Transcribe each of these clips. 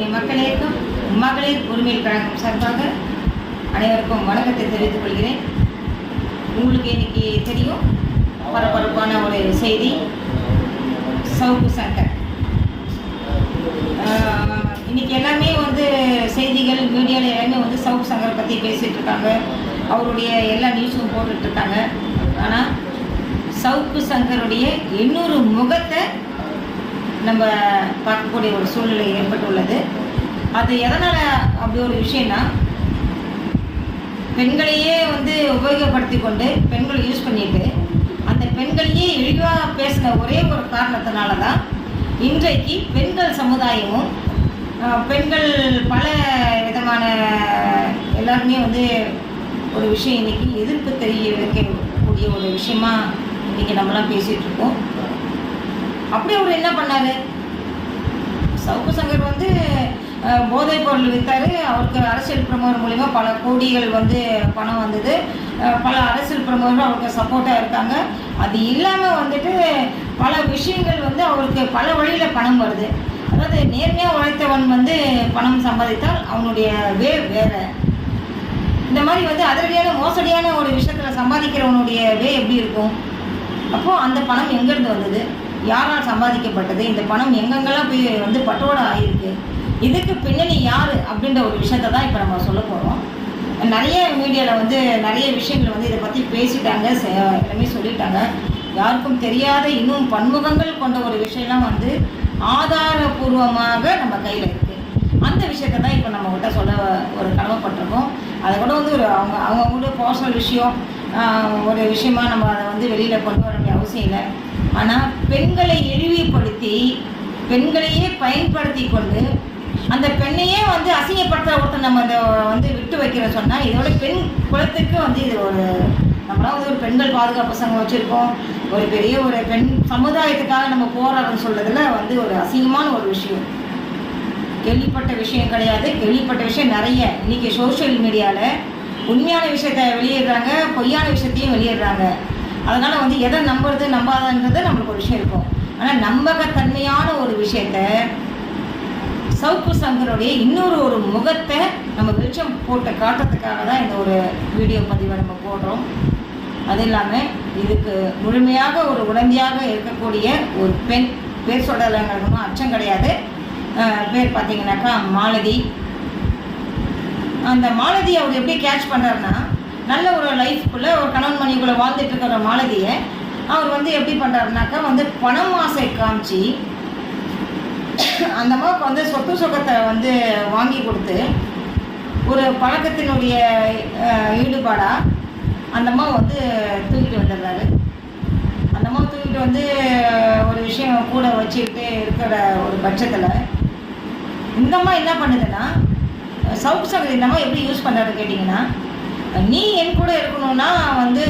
கூட்டமை மக்களுக்கும் மகளிர் உரிமை கழகம் சார்பாக அனைவருக்கும் வணக்கத்தை தெரிவித்துக் கொள்கிறேன். உங்களுக்கு இன்னைக்கு தெரியும் பரபரப்பான ஒரு செய்தி. சவுக்கு சங்கர் இன்னைக்கு எல்லாமே வந்து செய்திகள் மீடியாவில் எல்லாமே வந்து சவுக்கு சங்கரை பற்றி பேசிகிட்டு இருக்காங்க. அவருடைய எல்லா நியூஸும் போட்டுட்ருக்காங்க ஆனால் சவுக்கு சங்கருடைய இன்னொரு முகத்தை நம்ம பார்க்கக்கூடிய ஒரு சூழ்நிலை ஏற்பட்டுள்ளது. அது எதனால் அப்படி ஒரு விஷயம்னா பெண்களையே வந்து உபயோகப்படுத்தி கொண்டு பெண்களை யூஸ் பண்ணிட்டு அந்த பெண்களையே இழிவாக பேசின ஒரே ஒரு காரணத்தினால தான் இன்றைக்கு பெண்கள் சமுதாயமும் பெண்கள் பல விதமான எல்லாருமே வந்து ஒரு விஷயம் இன்னைக்கு எதிர்ப்பு தெரிய வைக்கக்கூடிய ஒரு விஷயமா இன்னைக்கு நம்மலாம் பேசிகிட்ருக்கோம் அப்படி அவர் என்ன பண்ணார்? சவுக்கு சங்கர் வந்து போதைப் பொருள் விற்றாரு அவருக்கு அரசியல் பிரமுகர் மூலிமா பல கோடிகள் வந்து பணம் வந்தது. பல அரசியல் பிரமுகர்கள் அவருக்கு சப்போர்ட்டாக இருக்காங்க. அது இல்லாமல் வந்துட்டு பல விஷயங்கள் வந்து அவருக்கு பல வழியில் பணம் வருது. அதாவது நேர்மையாக உழைத்தவன் வந்து பணம் சம்பாதித்தால் அவனுடைய வே வேறு. இந்த மாதிரி வந்து அதிரடியான மோசடியான ஒரு விஷயத்தில் சம்பாதிக்கிறவனுடைய வே எப்படி இருக்கும்? அப்போது அந்த பணம் எங்கேருந்து வந்தது? யாரால் சம்பாதிக்கப்பட்டது? இந்த பணம் எங்கெங்கெல்லாம் போய் வந்து பட்டோட ஆகிருக்கு இதுக்கு பின்னணி யார்? அப்படின்ற ஒரு விஷயத்தை தான் இப்போ நம்ம சொல்ல போகிறோம் நிறைய மீடியாவில் வந்து நிறைய விஷயங்கள் வந்து இதை பற்றி பேசிட்டாங்க எல்லாமே சொல்லிட்டாங்க. யாருக்கும் தெரியாத இன்னும் பன்முகங்கள் கொண்ட ஒரு விஷயம்லாம் வந்து ஆதாரபூர்வமாக நம்ம கையில் இருக்குது அந்த விஷயத்தை தான் இப்போ நம்ம கிட்ட சொல்ல ஒரு கடமைப்பட்டிருக்கோம் அதை கூட வந்து ஒரு அவங்க அவங்க கூட பர்சனல் விஷயம் ஒரு விஷயமா நம்ம அதை வந்து வெளியில் கொண்டு வர வேண்டிய அவசியம் இல்லை. ஆனால் பெண்களை இழிவுபடுத்தி பெண்களையே பயன்படுத்தி கொண்டு அந்த பெண்ணையே வந்து அசிங்கப்படுத்துற ஒருத்தர் நம்ம இதை வந்து விட்டு வைக்கிற சொன்னால் இதோட பெண் குலத்துக்கு வந்து இது ஒரு நம்மளாம் வந்து ஒரு பெண்கள் பாதுகாப்பு சங்கம் வச்சுருக்கோம். ஒரு பெரிய ஒரு பெண் சமுதாயத்துக்காக நம்ம போராடுறோம்னு சொல்றதுல வந்து ஒரு அசிங்கமான ஒரு விஷயம். கேள்விப்பட்ட விஷயம் கிடையாது. கேள்விப்பட்ட விஷயம் நிறைய. இன்னைக்கு சோஷியல் மீடியாவில் உண்மையான விஷயத்த வெளியிடுறாங்க பொய்யான விஷயத்தையும் வெளியிடுறாங்க. அதனால் வந்து எதை நம்புறது நம்பாதன்றது நம்மளுக்கு ஒரு விஷயம் இருக்கும். ஆனால் நம்பகத்தன்மையான ஒரு விஷயத்த சவுக்கு சங்கருடைய இன்னொரு ஒரு முகத்தை நம்ம வெளிச்சம் போட்டு காட்டுறதுக்காக தான் இந்த ஒரு வீடியோ பதிவை நம்ம போடுறோம். அது இல்லாமல் இதுக்கு முழுமையாக ஒரு உடந்தையாக இருக்கக்கூடிய ஒரு பெண் பேர் சொல்கிறதுங்கிறது அச்சம் கிடையாது. பேர் பார்த்தீங்கன்னாக்கா மாலதி. அந்த மாலதி அவர் எப்படி கேட்ச் பண்ணுறாருன்னா நல்ல ஒரு லைஃப்குள்ளே ஒரு கணவன் மணிக்குள்ளே வாழ்ந்துட்டு இருக்கிற மாலதியை அவர் வந்து எப்படி பண்ணுறாருனாக்கா வந்து பணம் ஆசை காமிச்சு அந்த அம்மாவுக்கு வந்து சொத்து சுகத்தை வந்து வாங்கி கொடுத்து ஒரு பழக்கத்தினுடைய ஈடுபாடாக அந்த அம்மா வந்து தூக்கிட்டு வந்துடுறாரு. அந்த அம்மா தூக்கிட்டு வந்து ஒரு விஷயம் கூட வச்சுக்கிட்டு இருக்கிற ஒரு பட்சத்தில் இந்த அம்மா என்ன பண்ணுதுன்னா சவுக்கு சகதி இந்த அம்மா எப்படி யூஸ் பண்ணுறாரு கேட்டிங்கன்னா நீ என் கூட இருக்கணும்னா வந்து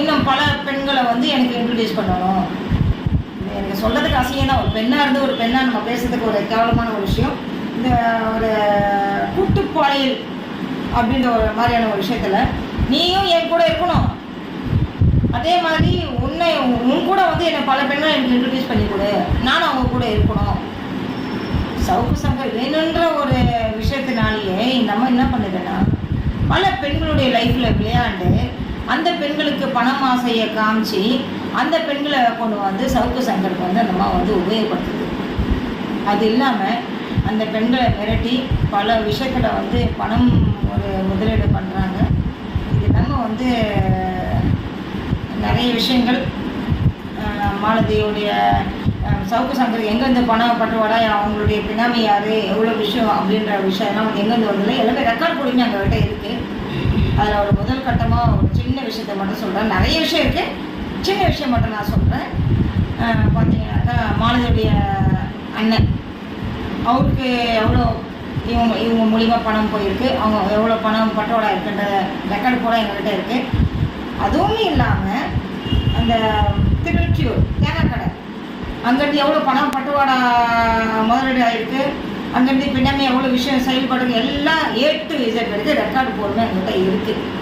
இன்னும் பல பெண்களை வந்து எனக்கு இன்ட்ரடியூஸ் பண்ணணும். எனக்கு சொல்கிறதுக்கு அசிங்கம் தான் ஒரு பெண்ணாக இருந்து ஒரு பெண்ணாக நம்ம பேசுறதுக்கு ஒரு கேவலமான ஒரு விஷயம். இந்த ஒரு கூட்டுப்பாளையில் அப்படின்ற ஒரு மாதிரியான ஒரு விஷயத்தில் நீயும் என் கூட இருக்கணும். அதே மாதிரி உன்னை உன் கூட வந்து என்னை பல பெண்கள் எனக்கு இன்ட்ரடியூஸ் பண்ணி கொடு. நானும் அவங்க கூட இருக்கணும். சவுக்கு சங்கர் வேணுன்ற ஒரு விஷயத்தினாலேயே இந்த அம்மா என்ன பண்ணுதுன்னா பல பெண்களுடைய லைஃப்பில் விளையாண்டு அந்த பெண்களுக்கு பணம் ஆசையை காமிச்சு அந்த பெண்களை கொண்டு வந்து சவுக்கு சங்கருக்கு வந்து அந்த வந்து உபயோகப்படுத்துது. அது இல்லாமல் அந்த பெண்களை மிரட்டி பல விஷயத்தில் வந்து பணம் ஒரு முதலீடு பண்ணுறாங்க இது இல்லாமல் வந்து நிறைய விஷயங்கள் மாலதியுடைய சவுக்கு சங்கர் எங்கேருந்து பணம் பட்டுவாடா அவங்களுடைய பினாமி யார் எவ்வளோ விஷயம் அப்படின்ற விஷயம்லாம் வந்து எங்கேருந்து வந்ததில்லை எல்லாமே ரெக்கார்ட் போடுங்க எங்கள்கிட்ட இருக்குது அதில் ஒரு முதல் கட்டமாக ஒரு சின்ன விஷயத்தை மட்டும் சொல்கிறேன் நிறைய விஷயம் இருக்குது சின்ன விஷயம் மட்டும் நான் சொல்கிறேன் பார்த்தீங்கன்னாக்கா மாணவியுடைய அண்ணன். அவருக்கு எவ்வளோ இவங்க இவங்க மூலிமா பணம் போயிருக்கு. அவங்க எவ்வளோ பணம் பட்டோட இருக்கின்ற ரெக்கார்டு கூட எங்கள்கிட்ட இருக்குது அதுவும் இல்லாமல் அந்த திருச்சியூர் தேங்காய் கடை அங்கிட்டு எவ்வளோ பணம் பட்டுவாடா முதலீடு ஆகிருக்கு அங்கேருந்து பின்னமே எவ்வளோ விஷயம் செயல்படுறது எல்லாம் ஏ டு இசட் வரைக்கும் ரெக்கார்டு போடணும் எங்கள்கிட்ட இருக்குது